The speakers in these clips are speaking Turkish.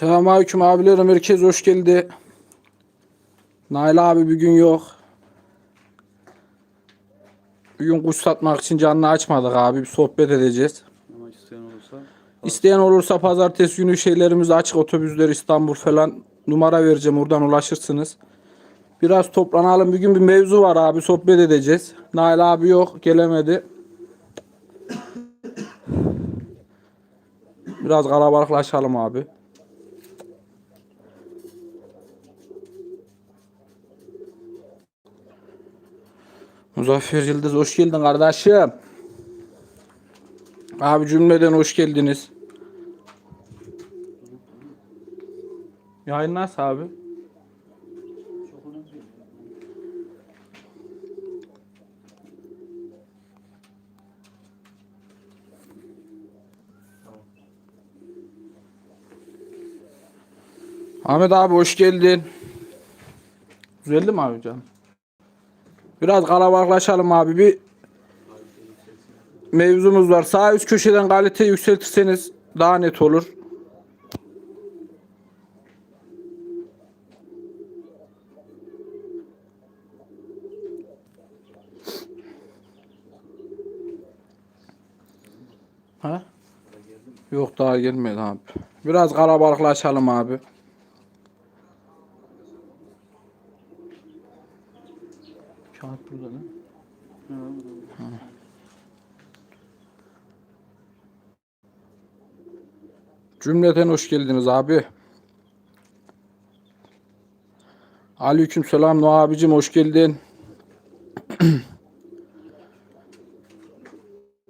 Selamünaleyküm abilerim. Herkes hoş geldi. Nail abi bugün yok. Bugün kuş satmak için canını açmadık abi. Bir sohbet edeceğiz. Ama isteyen olursa İsteyen olursa pazartesi günü şeylerimiz açık. Otobüsler İstanbul falan. Numara vereceğim. Oradan ulaşırsınız. Biraz toplanalım. Bugün bir mevzu var abi. Sohbet edeceğiz. Nail abi yok. Gelemedi. Biraz kalabalıklaşalım abi. Muzaffer Yıldız hoş geldin kardeşim. Abi cümleden hoş geldiniz. Yayın nasıl abi? Ahmet abi hoş geldin. Düzeldi mi abi canım? Biraz kalabalıklaşalım abi. Bir mevzumuz var. Sağ üst köşeden kaliteyi yükseltirseniz daha net olur. Ha? Yok daha gelmedi abi. Biraz kalabalıklaşalım abi. Kağıt burada mi? Cümleten hoş geldiniz abi. Aleyküm selam Noah abicim hoş geldin.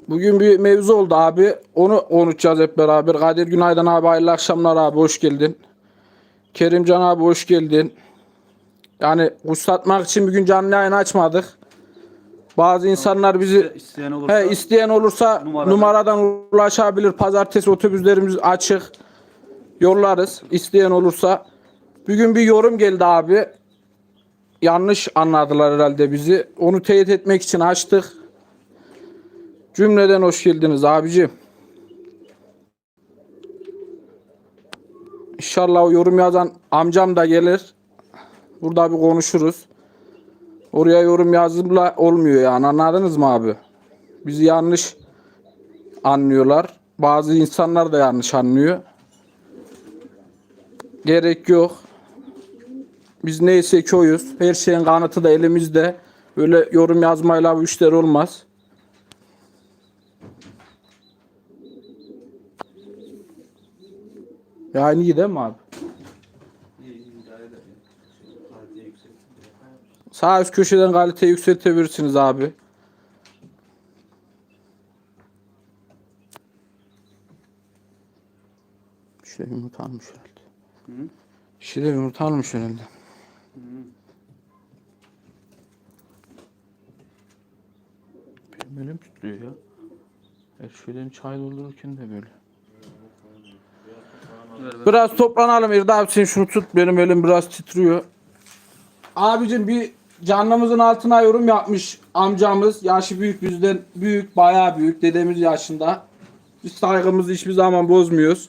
Bugün bir mevzu oldu abi. Onu konuşacağız hep beraber. Kadir Günaydın abi hayırlı akşamlar abi hoş geldin. Kerimcan abi hoş geldin. Yani kuş satmak için bugün canlı yayın açmadık. Bazı insanlar bizi isteyen olursa He, isteyen olursa Numaradan- numaradan, ulaşabilir. Pazartesi otobüslerimiz açık. Yollarız. İsteyen olursa. Bugün bir yorum geldi abi. Yanlış anladılar herhalde bizi. Onu teyit etmek için açtık. Cümleden hoş geldiniz abicim. İnşallah o yorum yazan amcam da gelir. Burada bir konuşuruz. Oraya yorum yazımla olmuyor yani anladınız mı abi? Bizi yanlış anlıyorlar. Bazı insanlar da yanlış anlıyor. Gerek yok. Biz neyse ki oyuz. Her şeyin kanıtı da elimizde. Öyle yorum yazmayla bu işler olmaz. Yani iyi değil mi abi? Sağ üst köşeden kaliteyi yükseltebilirsiniz abi. İşte yumurta almış herhalde. İşte yumurta almış herhalde. Benim elim titriyor ya. Her şeyden çay doldururken de böyle. Biraz toplanalım İrda abi sen şunu tut benim elim biraz titriyor. Abicim bir canlımızın altına yorum yapmış amcamız. Yaşı büyük bizden büyük bayağı büyük dedemiz yaşında. Biz saygımızı hiçbir zaman bozmuyoruz.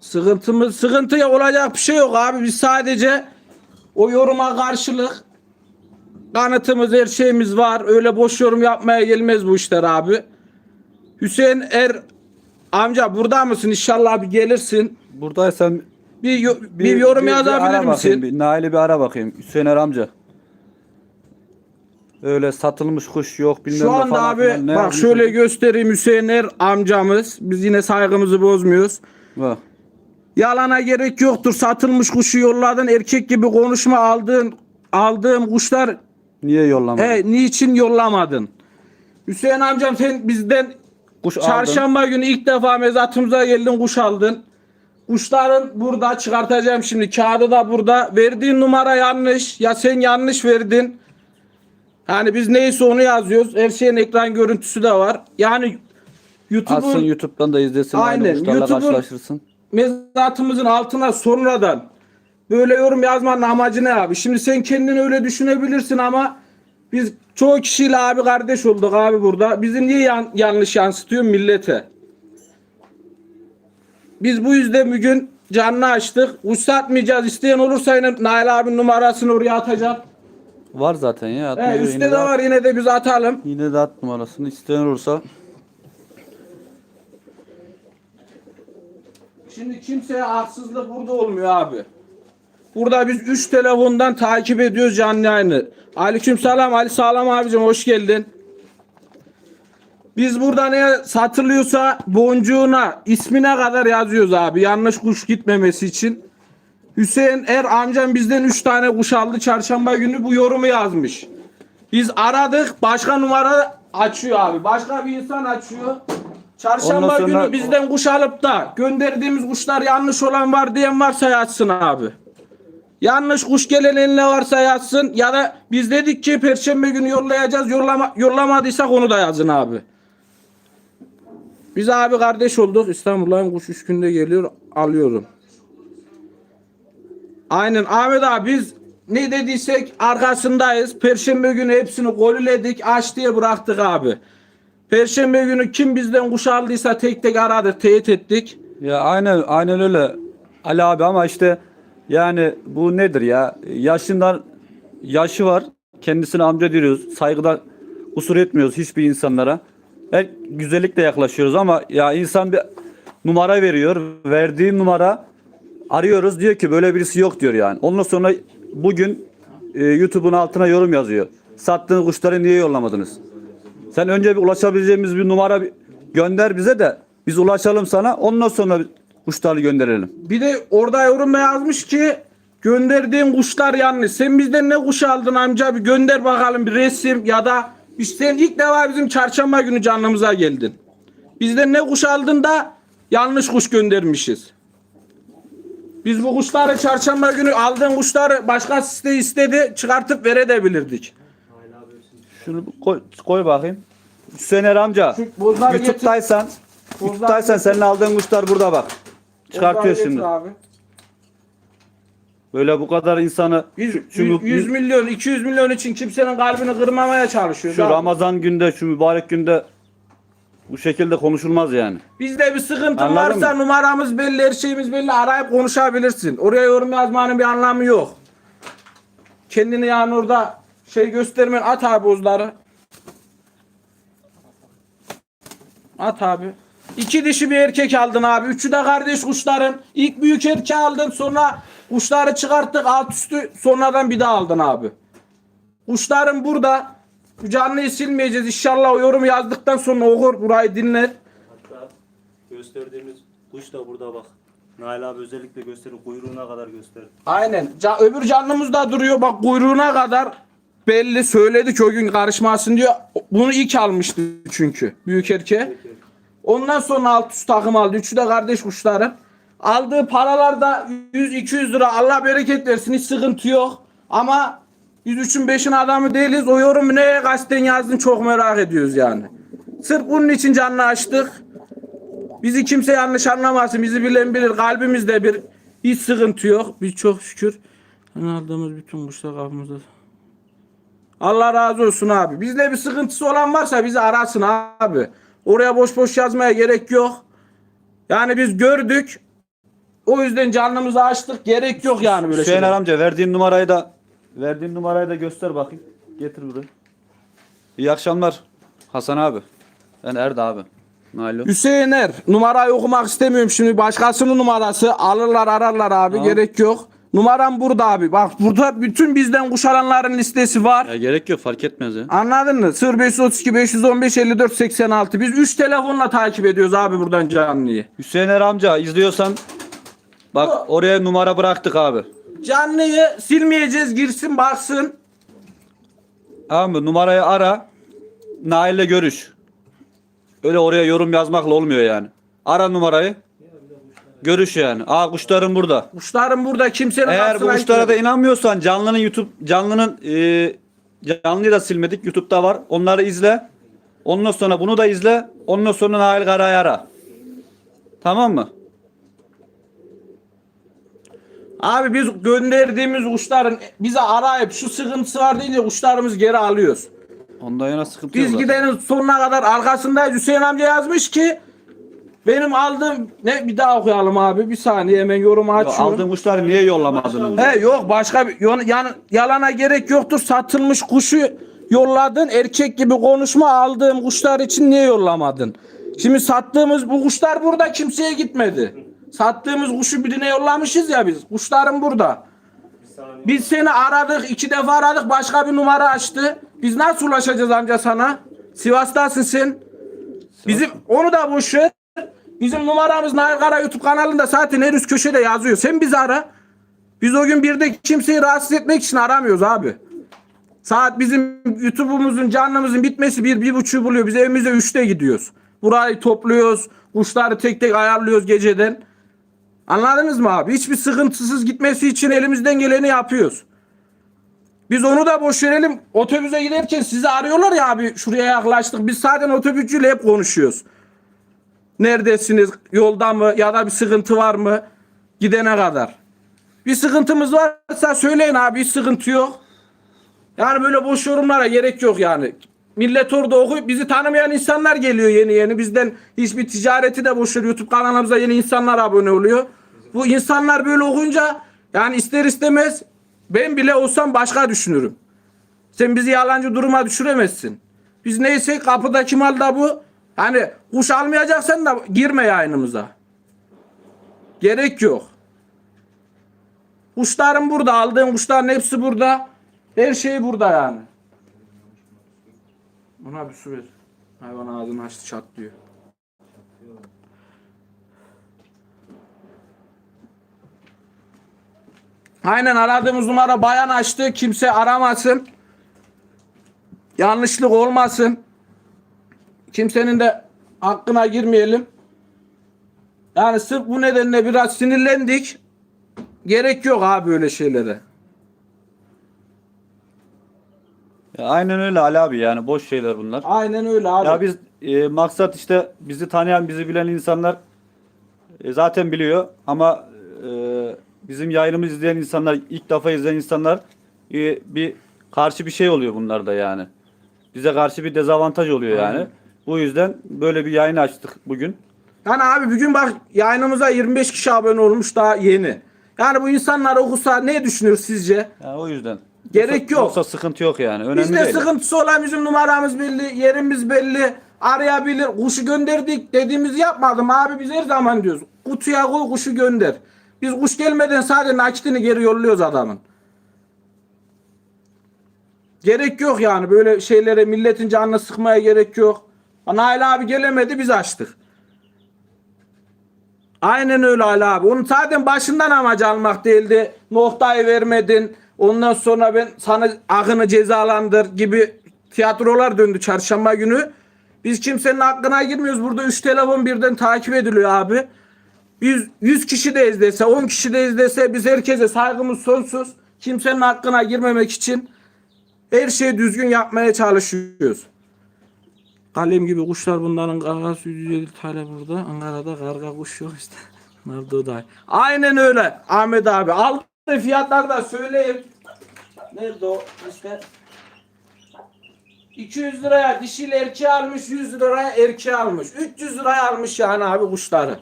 Sıkıntımız sıkıntı olacak bir şey yok abi. Biz sadece o yoruma karşılık kanıtımız her şeyimiz var. Öyle boş yorum yapmaya gelmez bu işler abi. Hüseyin Er amca burada mısın? İnşallah bir gelirsin. buradaysan Bir, yo- bir, yorum yazabilir ara misin? Bakayım, bir, Nail'i bir ara bakayım. Hüseyin Er amca. Öyle satılmış kuş yok bilmem Şu ne anda falan abi filan. Ne bak yapmış? şöyle göstereyim Hüseyin Er amcamız. Biz yine saygımızı bozmuyoruz. Bak. Yalana gerek yoktur. Satılmış kuşu yolladın. Erkek gibi konuşma aldığın aldığım kuşlar Niye yollamadın? e, niçin yollamadın? Hüseyin amcam sen bizden kuş aldın. çarşamba günü ilk defa mezatımıza geldin kuş aldın. Kuşların burada çıkartacağım şimdi. Kağıdı da burada. Verdiğin numara yanlış. Ya sen yanlış verdin. Yani biz neyse onu yazıyoruz. Her şeyin ekran görüntüsü de var. Yani YouTube'un YouTube'dan da izlesin. Aynen, Aynı YouTube'un- mezatımızın altına sonradan böyle yorum yazmanın amacı ne abi? Şimdi sen kendini öyle düşünebilirsin ama biz çoğu kişiyle abi kardeş olduk abi burada. Bizi niye yan- yanlış yansıtıyor millete? Biz bu yüzden bugün canlı açtık. Kuş satmayacağız. İsteyen olursa yine Nail abinin numarasını oraya atacağım. Var zaten ya. atmıyor, He, yine üstte de de at. var yine de biz atalım. Yine de at numarasını. İsteyen olursa Şimdi kimseye haksızlık burada olmuyor abi. Burada biz 3 telefondan takip ediyoruz canlı yayını. Aleyküm selam Ali Sağlam abicim hoş geldin. Biz burada ne satılıyorsa boncuğuna ismine kadar yazıyoruz abi. Yanlış kuş gitmemesi için. Hüseyin Er amcam bizden 3 tane kuş aldı çarşamba günü bu yorumu yazmış. Biz aradık başka numara açıyor abi. Başka bir insan açıyor. Çarşamba Ondan sonra- günü bizden kuş alıp da gönderdiğimiz kuşlar yanlış olan var diyen varsa yazsın abi. Yanlış kuş gelen eline varsa yazsın ya da biz dedik ki perşembe günü yollayacağız. Yollama, yollamadıysak onu da yazın abi. Biz abi kardeş olduk. İstanbul'dan kuş 3 günde geliyor alıyorum. Aynen Ahmet abi biz ne dediysek arkasındayız. Perşembe günü hepsini golüledik. Aç diye bıraktık abi. Perşembe günü kim bizden kuş aldıysa tek tek aradık, teyit ettik. Ya aynen aynen öyle Ali abi ama işte yani bu nedir ya? Yaşından yaşı var. Kendisine amca diyoruz. Saygıda kusur etmiyoruz hiçbir insanlara. Her güzellikle yaklaşıyoruz ama ya insan bir numara veriyor. Verdiği numara arıyoruz diyor ki böyle birisi yok diyor yani. Ondan sonra bugün e, YouTube'un altına yorum yazıyor. Sattığınız kuşları niye yollamadınız? Sen önce bir ulaşabileceğimiz bir numara gönder bize de biz ulaşalım sana. Ondan sonra kuşları gönderelim. Bir de orada yorumda yazmış ki gönderdiğin kuşlar yanlış. Sen bizden ne kuş aldın amca bir gönder bakalım bir resim ya da biz sen ilk defa bizim çarşamba günü canlımıza geldin. Bizden ne kuş aldın da yanlış kuş göndermişiz. Biz bu kuşları çarşamba günü aldığın kuşları başka site istedi çıkartıp verebilirdik. Şunu koy, koy bakayım. Hüseyin amca. YouTube'daysan YouTube'daysan senin aldığın kuşlar burada bak. Çıkartıyor şimdi. Abi. Böyle bu kadar insanı Biz şu, 100, 100 milyon 200 milyon için kimsenin kalbini kırmamaya çalışıyoruz. şu abi. Ramazan günde şu mübarek günde bu şekilde konuşulmaz yani. Bizde bir sıkıntı Anladın varsa mı? numaramız belli, her şeyimiz belli. Arayıp konuşabilirsin. Oraya yorum yazmanın bir anlamı yok. Kendini yani orada şey göstermen at abi bozları. At abi. İki dişi bir erkek aldın abi. Üçü de kardeş kuşların. İlk büyük erkeği aldın sonra kuşları çıkarttık alt üstü sonradan bir daha aldın abi. Kuşların burada. Bu canlıyı silmeyeceğiz. İnşallah o yorum yazdıktan sonra okur burayı dinler. Hatta gösterdiğimiz kuş da burada bak. Nail abi özellikle gösterir kuyruğuna kadar gösterdi. Aynen. Ca- öbür canlımız da duruyor. Bak kuyruğuna kadar belli söyledik o gün karışmasın diyor. Bunu ilk almıştı çünkü. Büyük erkeğe. Ondan sonra alt üst takım aldı. Üçü de kardeş kuşları. Aldığı paralar da 100-200 lira. Allah bereket versin. Hiç sıkıntı yok. Ama biz üçün beşin adamı değiliz. O yorumu neye kasten yazdın çok merak ediyoruz yani. Sırf bunun için canlı açtık. Bizi kimse yanlış anlamasın. Bizi bilen bilir. Kalbimizde bir hiç sıkıntı yok. Biz çok şükür hani aldığımız bütün kuşlar kafamızda. Allah razı olsun abi. Bizde bir sıkıntısı olan varsa bizi arasın abi. Oraya boş boş yazmaya gerek yok. Yani biz gördük. O yüzden canlımızı açtık. Gerek yok yani böyle Hüseyin şeyler. amca verdiğin numarayı da verdiğin numarayı da göster bakayım. Getir buraya. İyi akşamlar Hasan abi. Ben Erda abi. Nailo. Hüseyin Er. Numarayı okumak istemiyorum şimdi. Başkasının numarası. Alırlar ararlar abi. Tamam. Gerek yok. Numaram burada abi. Bak burada bütün bizden kuş alanların listesi var. Ya gerek yok fark etmez ya. Anladın mı? 0532 515 54 86. Biz 3 telefonla takip ediyoruz abi buradan canlıyı. Hüseyin Er amca izliyorsan bak oraya numara bıraktık abi. Canlıyı silmeyeceğiz. Girsin baksın. Tamam mı? Numarayı ara. Nail'le görüş. Öyle oraya yorum yazmakla olmuyor yani. Ara numarayı. Görüş yani. Aa kuşların burada. Kuşların burada kimsenin Eğer bu kuşlara da inanmıyorsan canlının YouTube canlının e, canlıyı da silmedik. YouTube'da var. Onları izle. Ondan sonra bunu da izle. Ondan sonra Nail Kara'yı ara. Tamam mı? Abi biz gönderdiğimiz kuşların bize arayıp şu sıkıntısı var deyince kuşlarımız geri alıyoruz. Ondan yana sıkıntı Biz yok. zaten. gidenin sonuna kadar arkasındayız. Hüseyin amca yazmış ki Benim aldığım ne bir daha okuyalım abi. Bir saniye hemen yorumu Ya açıyorum. Aldığın kuşları niye yollamadın? He yok başka bir yan- yalana gerek yoktur. Satılmış kuşu yolladın. Erkek gibi konuşma aldığım kuşlar için niye yollamadın? Şimdi sattığımız bu kuşlar burada kimseye gitmedi. Sattığımız kuşu birine yollamışız ya biz. Kuşların burada. Biz seni aradık. iki defa aradık. Başka bir numara açtı. Biz nasıl ulaşacağız amca sana? Sivas'tasın sen. Bizim onu da boş. Bizim numaramız Nail YouTube kanalında zaten her üst köşede yazıyor. Sen bizi ara. Biz o gün birde kimseyi rahatsız etmek için aramıyoruz abi. Saat bizim YouTube'umuzun canlımızın bitmesi bir, bir buçuğu buluyor. Biz evimize üçte gidiyoruz. Burayı topluyoruz. Kuşları tek tek ayarlıyoruz geceden. Anladınız mı abi? Hiçbir sıkıntısız gitmesi için elimizden geleni yapıyoruz. Biz onu da boş verelim. Otobüse giderken sizi arıyorlar ya abi şuraya yaklaştık. Biz zaten otobüsçüyle hep konuşuyoruz. Neredesiniz? Yolda mı? Ya da bir sıkıntı var mı? Gidene kadar. Bir sıkıntımız varsa söyleyin abi. Hiç sıkıntı yok. Yani böyle boş yorumlara gerek yok yani. Millet orada okuyup bizi tanımayan insanlar geliyor yeni yeni. Bizden hiçbir ticareti de boş ver. YouTube kanalımıza yeni insanlar abone oluyor. Bu insanlar böyle okuyunca yani ister istemez ben bile olsam başka düşünürüm. Sen bizi yalancı duruma düşüremezsin. Biz neyse kapıdaki mal da bu. Hani kuş almayacaksan da girme yayınımıza. Gerek yok. Kuşların burada. Aldığın kuşların hepsi burada. Her şey burada yani. Buna bir su ver. Hayvan ağzını açtı çatlıyor. Aynen aradığımız numara bayan açtı. Kimse aramasın. Yanlışlık olmasın. Kimsenin de hakkına girmeyelim. Yani sırf bu nedenle biraz sinirlendik. Gerek yok abi böyle şeylere. Ya aynen öyle Ali abi yani boş şeyler bunlar. Aynen öyle abi. Ya biz e, maksat işte bizi tanıyan, bizi bilen insanlar e, zaten biliyor ama e, bizim yayınımızı izleyen insanlar, ilk defa izleyen insanlar e, bir karşı bir şey oluyor bunlarda yani. Bize karşı bir dezavantaj oluyor yani. Bu yüzden böyle bir yayın açtık bugün. Yani abi bugün bak yayınımıza 25 kişi abone olmuş daha yeni. Yani bu insanlar okusa ne düşünür sizce? Yani o yüzden. Gerek Yoksa- yok. Yoksa sıkıntı yok yani. Önemli Bizde değil. sıkıntısı olan bizim numaramız belli, yerimiz belli. Arayabilir. Kuşu gönderdik dediğimizi yapmadım abi biz her zaman diyoruz. Kutuya koy kuşu gönder. Biz kuş gelmeden sadece nakitini geri yolluyoruz adamın. Gerek yok yani böyle şeylere milletin canını sıkmaya gerek yok. Nail abi gelemedi biz açtık. Aynen öyle Ali abi. Onun zaten başından amacı almak değildi. Noktayı vermedin. Ondan sonra ben sana akını cezalandır gibi tiyatrolar döndü çarşamba günü. Biz kimsenin hakkına girmiyoruz. Burada 3 telefon birden takip ediliyor abi. Biz 100 kişi de izlese, 10 kişi de izlese biz herkese saygımız sonsuz. Kimsenin hakkına girmemek için her şeyi düzgün yapmaya çalışıyoruz. Kalem gibi kuşlar bunların kargası 150 tane burada. Ankara'da karga kuş yok işte. Nerede o da? Aynen öyle Ahmet abi. Aldı fiyatları da söyleyeyim. Nerede o işte? 200 liraya dişiyle erkeği almış, 100 liraya erkeği almış. 300 liraya almış yani abi kuşları.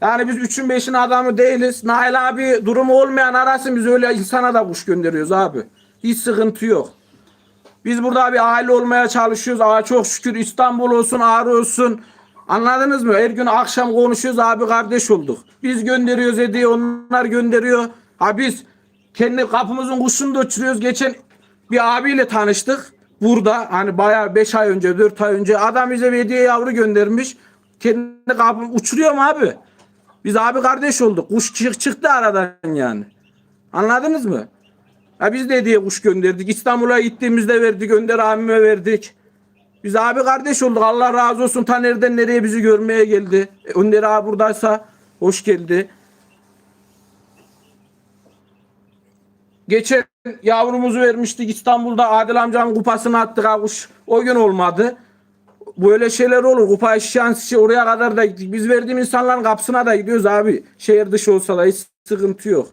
Yani biz 3'ün 5'in adamı değiliz. Nail abi durumu olmayan arasın biz öyle insana da kuş gönderiyoruz abi. Hiç sıkıntı yok. Biz burada bir aile olmaya çalışıyoruz. Aa çok şükür İstanbul olsun, Ağrı olsun. Anladınız mı? Her gün akşam konuşuyoruz abi kardeş olduk. Biz gönderiyoruz hediye onlar gönderiyor. Ha biz kendi kapımızın kuşunu da uçuruyoruz. Geçen bir abiyle tanıştık. Burada hani bayağı 5 ay önce 4 ay önce adam bize bir hediye yavru göndermiş. Kendi kapım uçuruyor mu abi? Biz abi kardeş olduk. Kuş çık- çıktı aradan yani. Anladınız mı? Ha biz de hediye kuş gönderdik. İstanbul'a gittiğimizde verdik. Önder abime verdik. Biz abi kardeş olduk. Allah razı olsun. Ta nereye bizi görmeye geldi. Önder abi buradaysa hoş geldi. Geçen yavrumuzu vermiştik İstanbul'da Adil amcanın kupasını attık kuş. O gün olmadı. Böyle şeyler olur. Kupa şans şey oraya kadar da gittik. Biz verdiğim insanların kapısına da gidiyoruz abi. Şehir dışı olsa da hiç sıkıntı yok.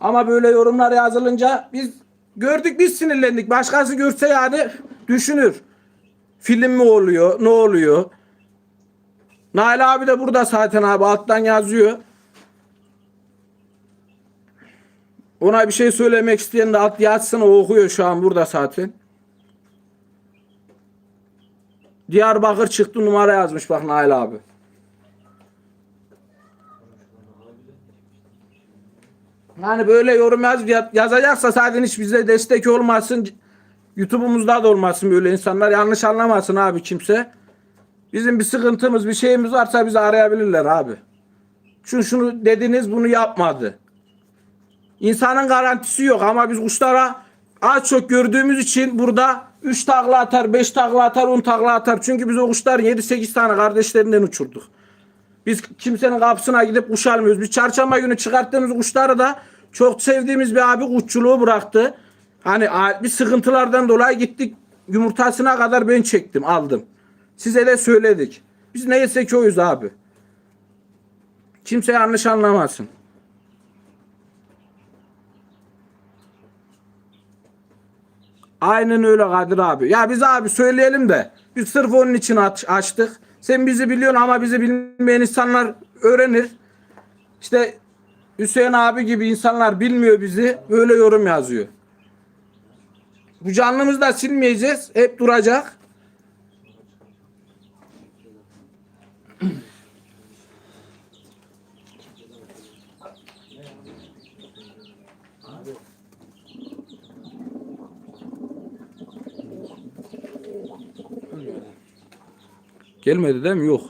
Ama böyle yorumlar yazılınca biz gördük biz sinirlendik. Başkası görse yani düşünür. Film mi oluyor? Ne oluyor? Nail abi de burada zaten abi alttan yazıyor. Ona bir şey söylemek isteyen de alt yazsın o okuyor şu an burada zaten. Diyarbakır çıktı numara yazmış bak Nail abi. Yani böyle yorum yaz, yazacaksa zaten hiç bize destek olmasın. YouTube'umuzda da olmasın böyle insanlar. Yanlış anlamasın abi kimse. Bizim bir sıkıntımız, bir şeyimiz varsa bizi arayabilirler abi. Şunu şunu dediniz bunu yapmadı. İnsanın garantisi yok ama biz kuşlara az çok gördüğümüz için burada 3 takla atar, 5 takla atar, 10 takla atar. Çünkü biz o kuşların 7-8 tane kardeşlerinden uçurduk. Biz kimsenin kapısına gidip kuş almıyoruz. Biz çarşamba günü çıkarttığımız kuşları da çok sevdiğimiz bir abi kuşçuluğu bıraktı. Hani bir sıkıntılardan dolayı gittik yumurtasına kadar ben çektim aldım. Size de söyledik. Biz neyse ki oyuz abi. Kimse yanlış anlamasın. Aynen öyle Kadir abi. Ya biz abi söyleyelim de biz sırf onun için aç- açtık. Sen bizi biliyorsun ama bizi bilmeyen insanlar öğrenir. İşte Hüseyin abi gibi insanlar bilmiyor bizi. Böyle yorum yazıyor. Bu canlımızı da silmeyeceğiz. Hep duracak. Gelmedi değil mi? Yok.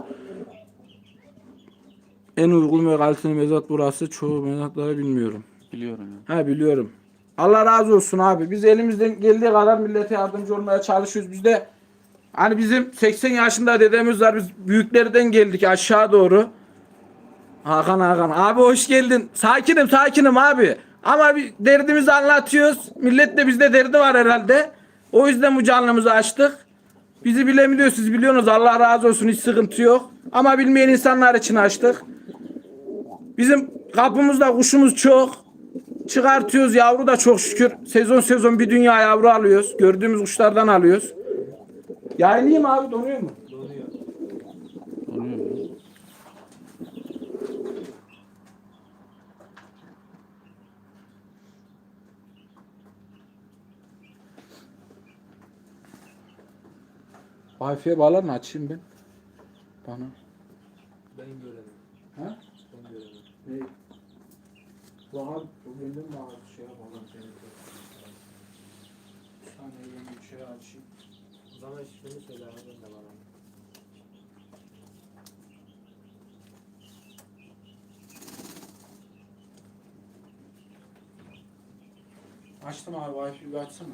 En uygun ve kaliteli mezat burası. Çoğu mezatları bilmiyorum. Biliyorum ya. Ha biliyorum. Allah razı olsun abi. Biz elimizden geldiği kadar millete yardımcı olmaya çalışıyoruz. Biz de hani bizim 80 yaşında dedemiz var. Biz büyüklerden geldik aşağı doğru. Hakan Hakan. Abi hoş geldin. Sakinim sakinim abi. Ama bir derdimizi anlatıyoruz. Millet de bizde derdi var herhalde. O yüzden bu canlımızı açtık. Bizi bilemiyor siz biliyorsunuz. Allah razı olsun hiç sıkıntı yok. Ama bilmeyen insanlar için açtık. Bizim kapımızda kuşumuz çok. Çıkartıyoruz yavru da çok şükür. Sezon sezon bir dünya yavru alıyoruz. Gördüğümüz kuşlardan alıyoruz. Yayınlayayım abi donuyor mu? Wi-Fi'ye bağlar mı? Açayım ben. Bana. Ben görelim. Ha? Ben görelim. Ne? Bana bugün de bana bir şey yapalım. Bir saniye ben bir şey açayım. Zaman şunu söyle ben de bana. Açtım abi Wi-Fi'yi bir açsana.